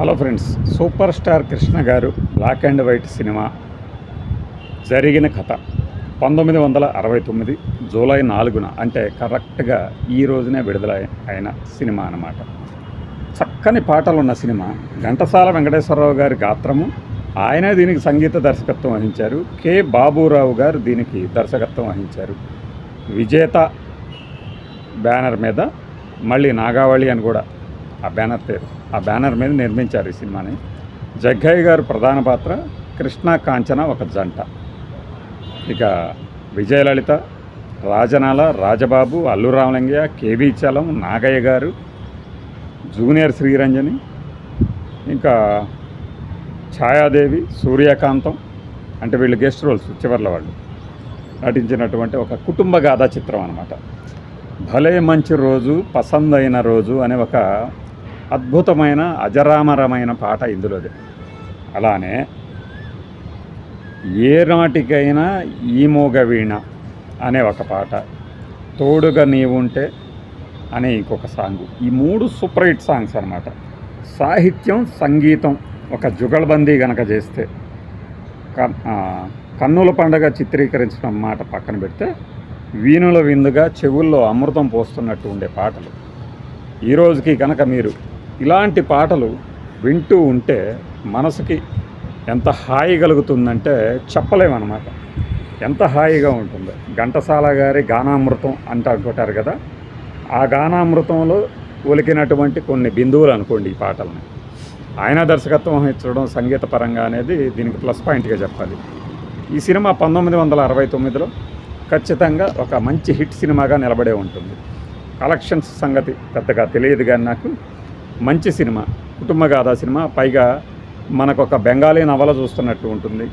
Hello friends super star Krishna గారు black and white cinema జరిగిన కథ పంతొమ్మిది వందల అరవై తొమ్మిది జూలై నాలుగున అంటే కరెక్ట్గా ఈ రోజునే విడుదల అయిన సినిమా అన్నమాట. చక్కని పాటలు ఉన్న సినిమా. ఘంటసాల వెంకటేశ్వరరావు గారి గాత్రము. ఆయనే దీనికి సంగీత దర్శకత్వం వహించారు. కె. బాబురావు గారు దీనికి దర్శకత్వం వహించారు. విజేత బ్యానర్ మీద మళ్ళీ నాగావళి అని కూడా ఆ బ్యానర్ పేరు ఆ బ్యానర్ మీద నిర్మించారు ఈ సినిమాని. జగ్గయ్య గారు ప్రధాన పాత్ర కృష్ణ కాంచన ఒక జంట. ఇక విజయలలిత రాజనాల రాజబాబు అల్లు రామలింగయ్య కేవీ చలం నాగయ్య గారు జూనియర్ శ్రీరంజని ఇంకా ఛాయాదేవి సూర్యకాంతం అంటే వీళ్ళు గెస్ట్ రోల్స్ చివర్ల వాళ్ళు నటించినటువంటి ఒక కుటుంబ గాథా చిత్రం అనమాట భలే మంచి రోజు పసందైన రోజు అనే ఒక అద్భుతమైన అజరామరమైన పాట ఇందులోది. అలానే ఏనాటికైనా ఈమోగ ఈ వీణ అనే ఒక పాట తోడుగా నీవుంటే అనే ఇంకొక సాంగ్. ఈ మూడు సూపర్ హిట్ సాంగ్స్ అనమాట సాహిత్యం సంగీతం ఒక జుగల్బందీ గనక చేస్తే కన్నుల పండగ చిత్రీకరించడం మాట పక్కన పెడితే వీణుల విందుగా చెవుల్లో అమృతం పోస్తున్నట్టు ఉండే పాటలు. ఈరోజుకి కనుక మీరు ఇలాంటి పాటలు వింటూ ఉంటే మనసుకి ఎంత హాయి కలుగుతుందంటే చెప్పలేమన్నమాట. ఎంత హాయిగా ఉంటుందో. ఘంటసాల గారి గానామృతం అంట కదా. ఆ గానామృతంలో ఒలికినటువంటి కొన్ని బిందువులు అనుకోండి ఈ పాటలని. ఆయన దర్శకత్వం వహించడం సంగీత పరంగా అనేది దీనికి ప్లస్ పాయింట్గా చెప్పాలి. ఈ సినిమా పంతొమ్మిది వందల అరవై తొమ్మిదిలో ఖచ్చితంగా ఒక మంచి హిట్ సినిమాగా నిలబడే ఉంటుంది. కలెక్షన్స్ సంగతి పెద్దగా తెలియదు కానీ నాకు మంచి సినిమా కుటుంబ గాథా సినిమా. పైగా మనకు ఒక బెంగాలీ నవల చూస్తున్నట్టు ఉంటుంది.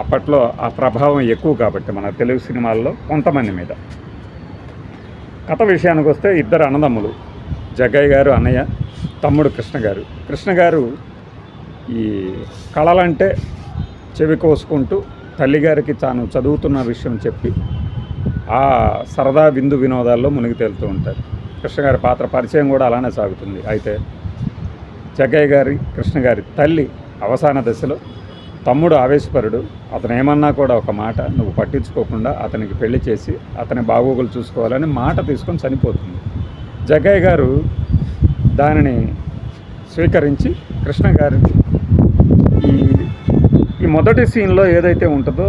అప్పట్లో ఆ ప్రభావం ఎక్కువ కాబట్టి మన తెలుగు సినిమాల్లో కొంతమంది మీద. కథ విషయానికి వస్తే ఇద్దరు అన్నదమ్ములు జగ్గయ్య గారు అన్నయ్య తమ్ముడు కృష్ణ గారు. కృష్ణ గారు ఈ కళలంటే చెవి కోసుకుంటూ తల్లిగారికి తాను చదువుతున్న విషయం చెప్పి ఆ సరదా విందు వినోదాల్లో మునిగి తేలుతూ ఉంటారు. కృష్ణ గారి పాత్ర పరిచయం కూడా అలానే సాగుతుంది. అయితే జగ్గయ్య గారి కృష్ణ గారి తల్లి అవసాన దశలో తమ్ముడు ఆవేశపరుడు. అతను ఏమన్నా కూడా ఒక మాట నువ్వు పట్టించుకోకుండా అతనికి పెళ్ళి చేసి అతని బాగోగులు చూసుకోవాలని మాట తీసుకొని చనిపోతుంది. జగ్గయ్య గారు దానిని స్వీకరించి కృష్ణ గారిని ఈ ఈ మొదటి సీన్లో ఏదైతే ఉంటుందో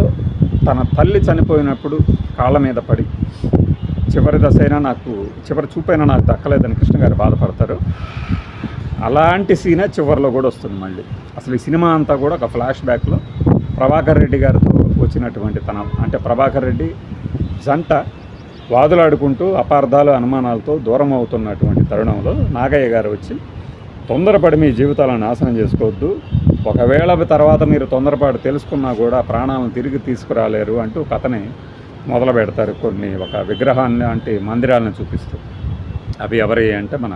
తన తల్లి చనిపోయినప్పుడు కాళ్ళ మీద పడి చివరి దశ అయినా నాకు చివరి చూపైనా నాకు దక్కలేదని కృష్ణ గారు బాధపడతారు. అలాంటి సీనే చివరిలో కూడా వస్తుంది మళ్ళీ. అసలు ఈ సినిమా అంతా కూడా ఒక ఫ్లాష్ బ్యాక్లో ప్రభాకర్ రెడ్డి గారితో వచ్చినటువంటి తన అంటే ప్రభాకర్ రెడ్డి జంట వాదులాడుకుంటూ అపార్థాలు అనుమానాలతో దూరం అవుతున్నటువంటి తరుణంలో నాగయ్య గారు వచ్చి తొందరపడి మీ జీవితాలను నాశనం చేసుకోవద్దు. ఒకవేళ తర్వాత మీరు తొందరపాటు తెలుసుకున్నా కూడా ప్రాణాలను తిరిగి తీసుకురాలేరు అంటూ కథని మొదలు పెడతారు కొన్ని ఒక విగ్రహాన్ని అంటే మందిరాలను చూపిస్తూ. అవి ఎవరి అంటే మన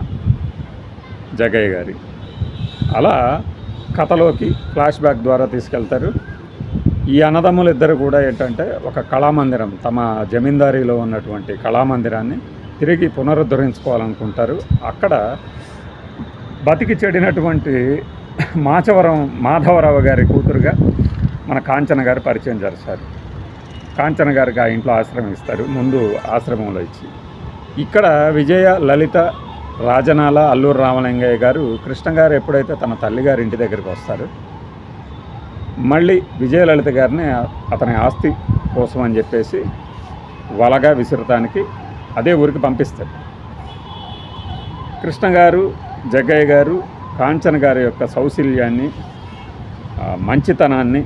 జగయ్య గారి. అలా కథలోకి ఫ్లాష్ బ్యాక్ ద్వారా తీసుకెళ్తారు. ఈ అన్నదమ్ములు ఇద్దరు కూడా ఏంటంటే ఒక కళామందిరం తమ జమీందారీలో ఉన్నటువంటి కళామందిరాన్ని తిరిగి పునరుద్ధరించుకోవాలనుకుంటారు. అక్కడ బతికి చెడినటువంటి మాచవరం మాధవరావు గారి కూతురుగా మన కాంచన గారు పరిచయం చేస్తారు. కాంచన గారికి ఆ ఇంట్లో ఆశ్రమం ఇస్తారు ముందు ఆశ్రమంలో ఇచ్చి. ఇక్కడ విజయ లలిత రాజనాల అల్లూరు రామలింగయ్య గారు కృష్ణ గారు ఎప్పుడైతే తన తల్లిగారి ఇంటి దగ్గరికి వస్తారు మళ్ళీ విజయలలిత గారిని అతని ఆస్తి కోసం అని చెప్పేసి వలగా విసురటానికి అదే ఊరికి పంపిస్తారు. కృష్ణ గారు జగ్గయ్య గారు కాంచన గారి యొక్క సౌశల్యాన్ని మంచితనాన్ని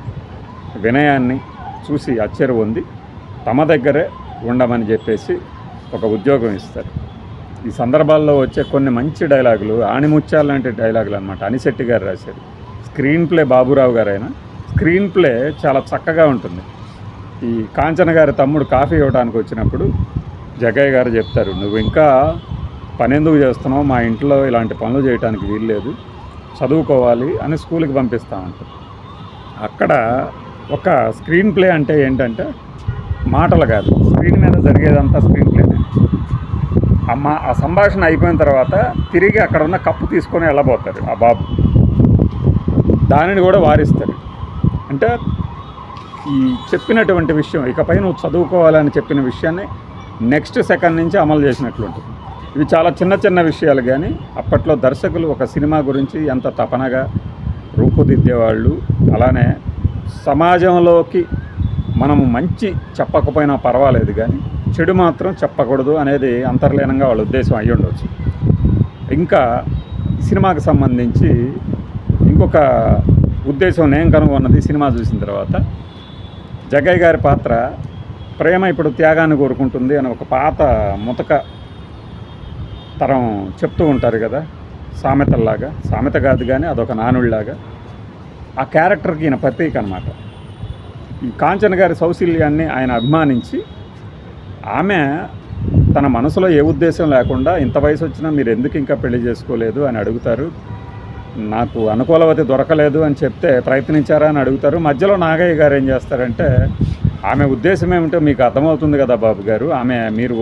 వినయాన్ని చూసి అచ్చరు ఉంది తమ దగ్గరే ఉండమని చెప్పేసి ఒక ఉద్యోగం ఇస్తారు. ఈ సందర్భాల్లో వచ్చే కొన్ని మంచి డైలాగులు ఆణిముత్యాలు లాంటి డైలాగులు అనమాట అనిశెట్టి గారు రాశారు. స్క్రీన్ ప్లే బాబురావు గారైనా? స్క్రీన్ ప్లే చాలా చక్కగా ఉంటుంది. ఈ కాంచన గారి తమ్ముడు కాఫీ ఇవ్వడానికి వచ్చినప్పుడు జగయ్య గారు చెప్తారు నువ్వు ఇంకా పనెందుకు చేస్తున్నావు? మా ఇంట్లో ఇలాంటి పనులు చేయడానికి వీల్లేదు. చదువుకోవాలి అని స్కూల్కి పంపిస్తామంటారు అక్కడ ఒక స్క్రీన్ ప్లే అంటే ఏంటంటే మాటలు కాదు. స్క్రీన్ మీద జరిగేదంతా స్క్రీన్ ప్లే అమ్మ ఆ సంభాషణ అయిపోయిన తర్వాత తిరిగి అక్కడ ఉన్న కప్పు తీసుకొని వెళ్ళబోతారు ఆ బాబు. దానిని కూడా వారిస్తారు. అంటే ఈ చెప్పినటువంటి విషయం ఇకపై నువ్వు చదువుకోవాలని చెప్పిన విషయాన్ని నెక్స్ట్ సెకండ్ నుంచి అమలు చేసినట్లుంటుంది ఇవి చాలా చిన్న చిన్న విషయాలు కానీ అప్పట్లో దర్శకులు ఒక సినిమా గురించి ఎంత తపనగా రూపుదిద్దేవాళ్ళు అలానే సమాజంలోకి మనము మంచి చెప్పకపోయినా పర్వాలేదు కానీ చెడు మాత్రం చెప్పకూడదు అనేది అంతర్లీనంగా వాళ్ళ ఉద్దేశం అయ్యి ఉండవచ్చు ఇంకా సినిమాకి సంబంధించి ఇంకొక ఉద్దేశం నేను కనుగొన్నది సినిమా చూసిన తర్వాత జగ్గయ్య గారి పాత్ర ప్రేమ ఇప్పుడు త్యాగాన్ని కోరుకుంటుంది అని ఒక పాత ముతక తరం చెప్తూ ఉంటారు కదా సామెతల్లాగా సామెత కాదు కానీ అదొక నానుడిలాగా ఆ క్యారెక్టర్కి ఈయన ప్రతీక అనమాట ఈ కాంచన గారి సౌశీల్యాన్ని ఆయన అభిమానించి ఆమె తన మనసులో ఏ ఉద్దేశం లేకుండా ఇంత వయసు వచ్చినా మీరు ఎందుకు ఇంకా పెళ్ళి చేసుకోలేదు అని అడుగుతారు. నాకు అనుకూలవతి దొరకలేదు అని చెప్తే ప్రయత్నించారా అని అడుగుతారు. మధ్యలో నాగయ్య గారు ఏం చేస్తారంటే ఆమె ఉద్దేశం ఏమిటో మీకు అర్థమవుతుంది కదా బాబు గారు ఆమె మీరు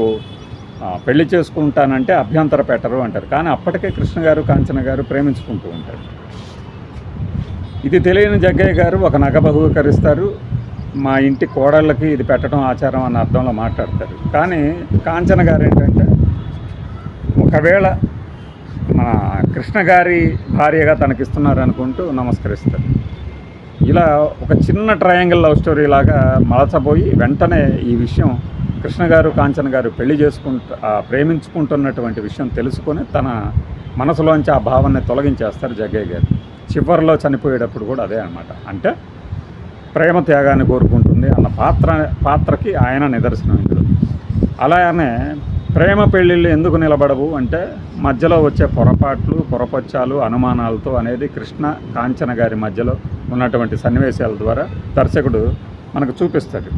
పెళ్ళి చేసుకుంటానంటే అభ్యంతర పెట్టరు అంటారు. కానీ అప్పటికే కృష్ణ గారు కాంచన గారు ప్రేమించుకుంటూ ఉంటారు. ఇది తెలియని జగ్గయ్య గారు ఒక నగ బహుకరిస్తారు. మా ఇంటి కోడళ్ళకి ఇది పెట్టడం ఆచారం అన్న అర్థంలో మాట్లాడతారు. కానీ కాంచన గారు ఏంటంటే ఒకవేళ మన కృష్ణ గారి భార్యగా తనకిస్తున్నారు అనుకుంటూ నమస్కరిస్తారు. ఇలా ఒక చిన్న ట్రయాంగిల్ లవ్ స్టోరీ లాగా మలచబోయి వెంటనే ఈ విషయం కృష్ణ గారు కాంచన గారు పెళ్ళి చేసుకుంటూ ఆ ప్రేమించుకుంటున్నటువంటి విషయం తెలుసుకొని తన మనసులోంచి ఆ భావాన్ని తొలగించేస్తారు జగ్గయ్య గారు. చివరిలో చనిపోయేటప్పుడు కూడా అదే అనమాట అంటే ప్రేమ త్యాగాన్ని కోరుకుంటుంది అన్న పాత్ర పాత్రకి ఆయన నిదర్శనం ఇందులో. అలానే ప్రేమ పెళ్ళిళ్ళు ఎందుకు నిలబడవు అంటే మధ్యలో వచ్చే పొరపాట్లు పొరపచ్చాలు అనుమానాలతో అనేది కృష్ణ కాంచన గారి మధ్యలో ఉన్నటువంటి సన్నివేశాల ద్వారా దర్శకుడు మనకు చూపిస్తాడు.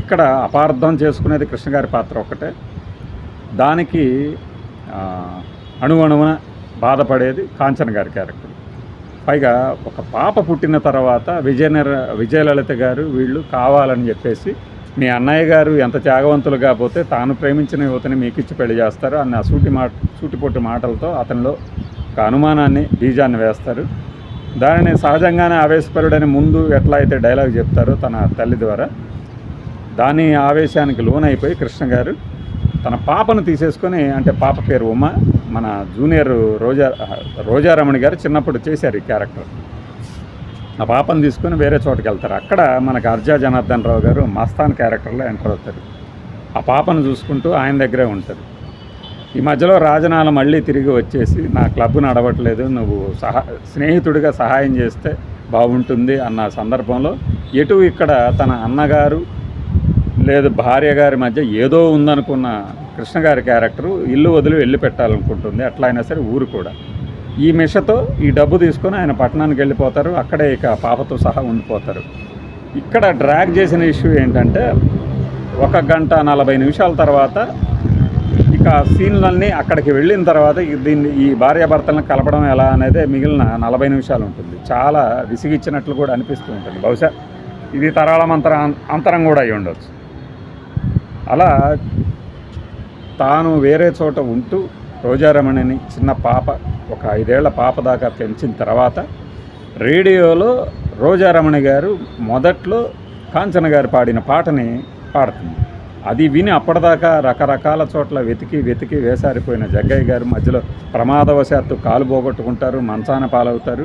ఇక్కడ అపార్థం చేసుకునేది కృష్ణ గారి పాత్ర ఒక్కటే. దానికి అణువణువున బాధపడేది కాంచన గారి క్యారెక్టర్. పైగా ఒక పాప పుట్టిన తర్వాత విజయనగర విజయలలిత గారు వీళ్ళు కావాలని చెప్పేసి మీ అన్నయ్య గారు ఎంత త్యాగవంతులు కాకపోతే తాను ప్రేమించిన యువతని మీకు ఇచ్చి పెళ్ళి చేస్తారు అన్న సూటి మాట సూటిపొట్టి మాటలతో అతనిలో ఒక అనుమానాన్ని బీజాన్ని వేస్తారు. దానిని సహజంగానే ఆవేశపరుడని ముందు ఎట్లా అయితే డైలాగ్ చెప్తారో తన తల్లి ద్వారా. దాని ఆవేశానికి లోనైపోయి కృష్ణ గారు తన పాపను తీసేసుకొని అంటే పాప పేరు ఉమ మన జూనియర్ రోజా రోజారమణి గారు చిన్నప్పుడు చేశారు ఈ క్యారెక్టర్. ఆ పాపను తీసుకొని వేరే చోటుకి వెళ్తారు. అక్కడ మనకు అర్జా జనార్దన్ రావు గారు మస్తాన్ క్యారెక్టర్లో ఎంటర్ అవుతారు. ఆ పాపను చూసుకుంటూ ఆయన దగ్గరే ఉంటారు. ఈ మధ్యలో రాజనాల మళ్ళీ తిరిగి వచ్చేసి నా క్లబ్ నడవట్లేదు నువ్వు సహా స్నేహితుడిగా సహాయం చేస్తే బాగుంటుంది అన్న సందర్భంలో ఎటు ఇక్కడ తన అన్నగారు లేదు భార్య గారి మధ్య ఏదో ఉందనుకున్న కృష్ణ గారి క్యారెక్టరు ఇల్లు వదిలి వెళ్ళి పెట్టాలనుకుంటుంది అట్లా అయినా సరే ఊరు కూడా. ఈ మిషతో ఈ డబ్బు తీసుకొని ఆయన పట్టణానికి వెళ్ళిపోతారు అక్కడే ఇక పాపతో సహా ఉండిపోతారు. ఇక్కడ డ్రాగ్ చేసిన ఇష్యూ ఏంటంటే ఒక గంట నలభై నిమిషాల తర్వాత ఇక సీన్లన్నీ అక్కడికి వెళ్ళిన తర్వాత దీన్ని ఈ భార్యాభర్తలను కలపడం ఎలా అనేది మిగిలిన నలభై నిమిషాలు ఉంటుంది. చాలా విసిగిచ్చినట్లు కూడా అనిపిస్తూ ఉంటుంది. బహుశా ఇది తరాళమంతర అంతరం కూడా అయి ఉండొచ్చు అలా తాను వేరే చోట ఉంటూ రోజారమణిని చిన్న పాప ఒక ఐదేళ్ళ పాప దాకా పెంచిన తర్వాత రేడియోలో రోజారమణి గారు మొదట్లో కాంచన గారు పాడిన పాటని పాడుతుంది. అది విని అప్పటిదాకా రకరకాల చోట్ల వెతికి వెతికి వేసారిపోయిన జగ్గయ్య గారు మధ్యలో ప్రమాదవశాత్తు కాలు పోగొట్టుకుంటారు మంచాన పాలవుతారు.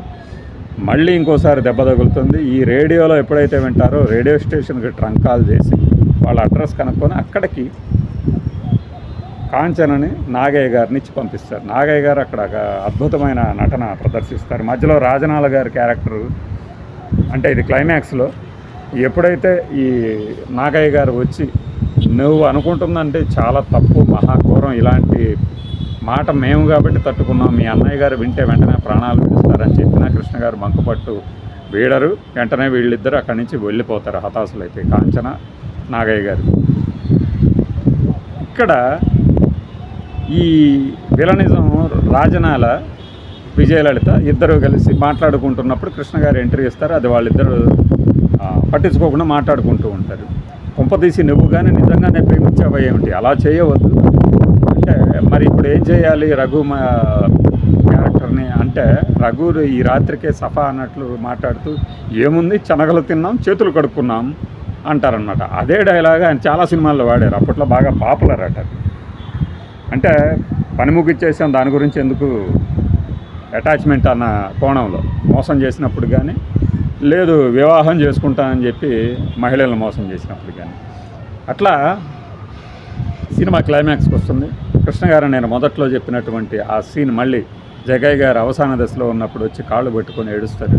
మళ్ళీ ఇంకోసారి దెబ్బ తగులుతుంది. ఈ రేడియోలో ఎప్పుడైతే వింటారో రేడియో స్టేషన్కి ట్రంక్ కాల్ చేసి వాళ్ళ అడ్రస్ కనుక్కొని అక్కడికి కాంచనని నాగయ్య గారిని ఇచ్చి పంపిస్తారు. నాగయ్య గారు అక్కడ ఒక అద్భుతమైన నటన ప్రదర్శిస్తారు. మధ్యలో రాజనాల గారి క్యారెక్టరు అంటే ఇది క్లైమాక్స్లో ఎప్పుడైతే ఈ నాగయ్య గారు వచ్చి నువ్వు అనుకుంటుందంటే చాలా తప్పు మహాఘోరం ఇలాంటి మాట మేము కాబట్టి తట్టుకున్నాం మీ అన్నయ్య గారు వింటే వెంటనే ప్రాణాలు విడుస్తారని చెప్పిన కృష్ణ గారు మంకుపట్టు వీడరు. వెంటనే వీళ్ళిద్దరు అక్కడి నుంచి వెళ్ళిపోతారు హతాశులైపోయి కాంచన నాగయ్య గారు. ఇక్కడ ఈ విలనిజం రాజనాల విజయలలిత ఇద్దరు కలిసి మాట్లాడుకుంటున్నప్పుడు కృష్ణ గారు ఎంట్రీ ఇస్తారు. అది వాళ్ళిద్దరు పట్టించుకోకుండా మాట్లాడుకుంటూ ఉంటారు. కొంపదీసి నువ్వు కానీ నిజంగానే ప్రేమించావా ఏమిటి? అలా చేయవద్దు. అంటే మరి ఇప్పుడు ఏం చేయాలి? రఘు క్యారెక్టర్ని అంటే రఘు ఈ రాత్రికే సఫా అన్నట్లు మాట్లాడుతూ ఏముంది? శనగలు తిన్నాం చేతులు కడుక్కున్నాం అంటారనమాట అదే డైలాగ్ ఆయన చాలా సినిమాల్లో వాడారు. అప్పట్లో బాగా పాపులర్ అట అంటే పని ముగిచ్చేసాం దాని గురించి ఎందుకు అటాచ్మెంట్ అన్న కోణంలో. మోసం చేసినప్పుడు కానీ లేదు వివాహం చేసుకుంటానని చెప్పి మహిళలను మోసం చేసినప్పుడు కానీ అట్లా సినిమా క్లైమాక్స్కి వస్తుంది. కృష్ణ గారు నేను మొదట్లో చెప్పినటువంటి ఆ సీన్ మళ్ళీ జగయ్య గారు అవసాన దశలో ఉన్నప్పుడు వచ్చి కాళ్ళు పట్టుకొని ఏడుస్తారు.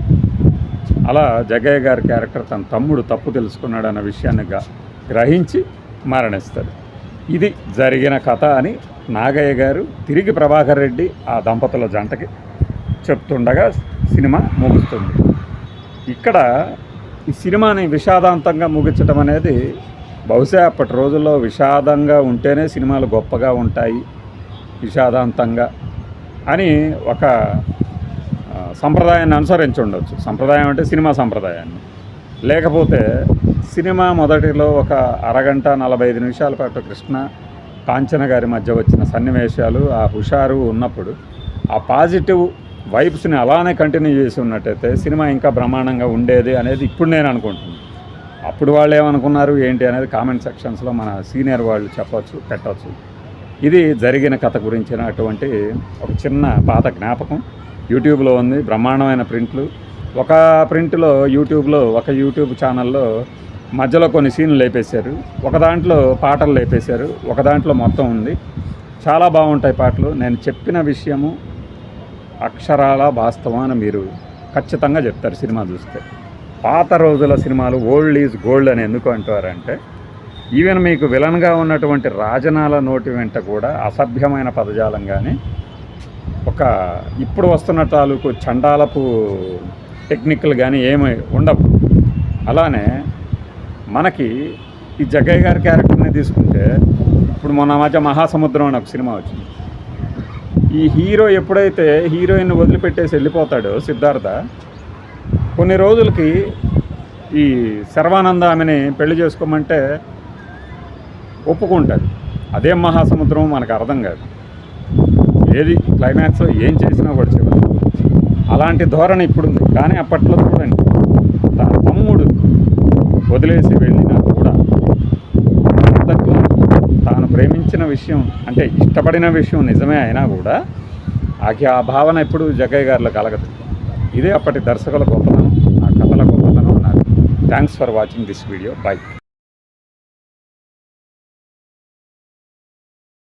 అలా జగయ్య గారి క్యారెక్టర్ తన తమ్ముడు తప్పు తెలుసుకున్నాడు అన్న విషయాన్ని గ- గ్రహించి మరణిస్తారు ఇది జరిగిన కథ అని నాగయ్య గారు తిరిగి ప్రభాకర్ రెడ్డి ఆ దంపతుల జంటకి చెప్తుండగా సినిమా ముగుస్తుంది. ఇక్కడ ఈ సినిమాని విషాదాంతంగా ముగించడం అనేది బహుశా అప్పటి రోజుల్లో విషాదంగా ఉంటేనే సినిమాలు గొప్పగా ఉంటాయి విషాదాంతంగా అని ఒక సంప్రదాయాన్ని అనుసరించి ఉండొచ్చు. సంప్రదాయం అంటే సినిమా సంప్రదాయాన్ని. లేకపోతే సినిమా మొదటిలో ఒక అరగంట నలభై ఐదు నిమిషాల పాటు కృష్ణ కాంచన గారి మధ్య వచ్చిన సన్నివేశాలు ఆ హుషారు ఉన్నప్పుడు ఆ పాజిటివ్ వైబ్స్ని అలానే కంటిన్యూ చేసి ఉన్నట్టయితే సినిమా ఇంకా బ్రహ్మాండంగా ఉండేది అనేది ఇప్పుడు నేను అనుకుంటున్నాను. అప్పుడు వాళ్ళు ఏమనుకున్నారు? ఏంటి అనేది కామెంట్ సెక్షన్స్లో మన సీనియర్ వాళ్ళు చెప్పవచ్చు పెట్టవచ్చు ఇది జరిగిన కథ గురించిన అటువంటి ఒక చిన్న పాత జ్ఞాపకం. యూట్యూబ్లో ఉంది బ్రహ్మాండమైన ప్రింట్లు. ఒక ప్రింట్లో యూట్యూబ్లో ఒక యూట్యూబ్ ఛానల్లో మధ్యలో కొన్ని సీన్లు లేపేశారు. ఒక దాంట్లో పాటలు లేపేశారు. ఒక దాంట్లో మొత్తం ఉంది. చాలా బాగుంటాయి పాటలు. నేను చెప్పిన విషయము అక్షరాల వాస్తవం అని మీరు ఖచ్చితంగా చెప్తారు సినిమా చూస్తే. పాత రోజుల సినిమాలు ఓల్డ్ ఈజ్ గోల్డ్ అని ఎందుకు అంటారంటే ఈవెన్ మీకు విలన్గా ఉన్నటువంటి రాజనాల నోటి వెంట కూడా అసభ్యమైన పదజాలం కానీ ఒక ఇప్పుడు వస్తున్న తాలూకు చండాలపు టెక్నిక్లు కానీ ఏమి ఉండవు. అలానే మనకి ఈ జగ్గయ్య గారి క్యారెక్టర్ని తీసుకుంటే ఇప్పుడు మొన్న మధ్య మహాసముద్రం అని ఒక సినిమా వచ్చింది. ఈ హీరో ఎప్పుడైతే హీరోయిన్ వదిలిపెట్టేసి వెళ్ళిపోతాడో సిద్ధార్థ కొన్ని రోజులకి ఈ శర్వానంద ఆమెని పెళ్ళి చేసుకోమంటే ఒప్పుకుంటుంది అదేం మహాసముద్రం మనకు అర్థం కాదు. ఏది క్లైమాక్స్లో ఏం చేసినా కూడా చివరి. అలాంటి ధోరణి ఇప్పుడు ఉంది కానీ అప్పట్లో చూడండి తన తమ్ముడు వదిలేసి వెళ్ళినా కూడా మొదట్లో తాను ప్రేమించిన విషయం అంటే ఇష్టపడిన విషయం నిజమే అయినా కూడా ఆకి ఆ భావన ఎప్పుడు జగ్గయ్య గారిలో కలగదు. ఇదే అప్పటి దర్శకుల గొప్పతనం ఆ కథల గొప్పతనం. నాకు thanks for watching this video. Bye.